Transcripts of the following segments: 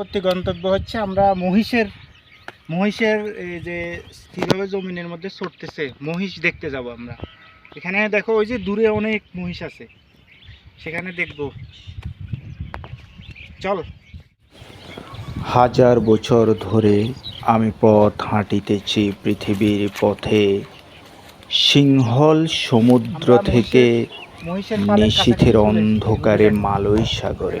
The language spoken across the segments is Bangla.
পরবর্তী গন্তব্য হচ্ছে আমরা মহিষের মহিষের যে স্থিরভাবে জমিনের মধ্যে চড়তেছে মহিষ দেখতে যাব আমরা। এখানে দেখো ওই যে দূরে অনেক মহিষ আছে। সেখানে দেখব। চল। হাজার বছর ধরে আমি পথ হাঁটিতেছি পৃথিবীর পথে। সিংহল সমুদ্র থেকে নিশীথের। অন্ধকারে মালয় সাগরে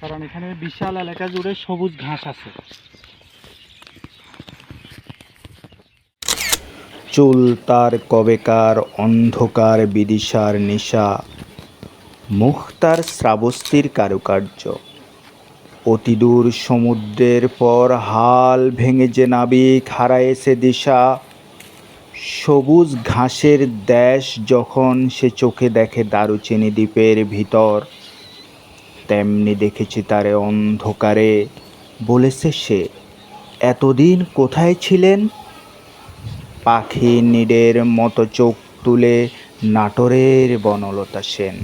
কারণ এখানে বিশাল এলাকা জুড়ে সবুজ ঘাস আছে। চুল তার কবেকার, অন্ধকার, বিদিশার নিশা। মুখ তার শ্রাবস্তির কারুকার্য। অতিদূর সমুদ্রের পর হাল ভেঙে যে নাবিক হারায়েছে দিশা। সবুজ ঘাসের দেশ যখন সে চোখে দেখে দারুচিনি দ্বীপের ভিতর। তেমনি দেখেছি তারে অন্ধকারে। বলেছে সে, এতদিন কোথায় ছিলেন? পাখি নিডের মতো চোখ তুলে নাটোরের বনলতা সেন।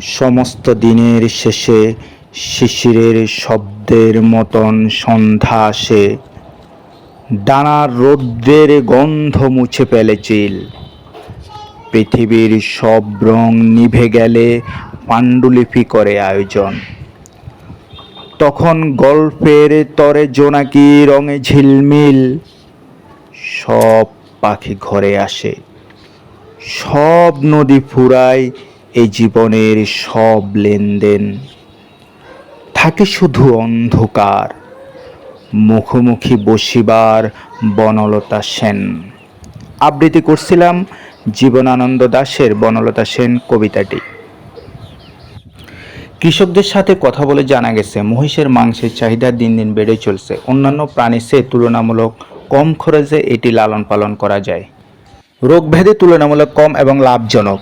সমস্ত দিনের শেষে শিশিরের শব্দের মতন সন্ধ্যা আসে। ডানার রৌদ্রের গন্ধ মুছে ফেলে চিল। পৃথিবীর সব রং নিভে গেলে পাণ্ডুলিপি করে আয়োজন। তখন গল্পের তরে জোনাকি রঙে ঝিলমিল। সব পাখি ঘরে আসে। সব নদী ফুরায় এই জীবনের সব লেনদেন। থাকে শুধু অন্ধকার। মুখোমুখি বসিবার বনলতা সেন। আবৃত্তি করছিলাম জীবনানন্দ দাশের বনলতা সেন কবিতাটি। কৃষকদের সাথে কথা বলে জানা গেছে, মহিষের মাংসের চাহিদা দিন দিন বেড়ে চলছে। অন্যান্য প্রাণীর সে তুলনামূলক কম খরচে এটি লালন পালন করা যায়। রোগভেদে তুলনামূলক কম এবং লাভজনক।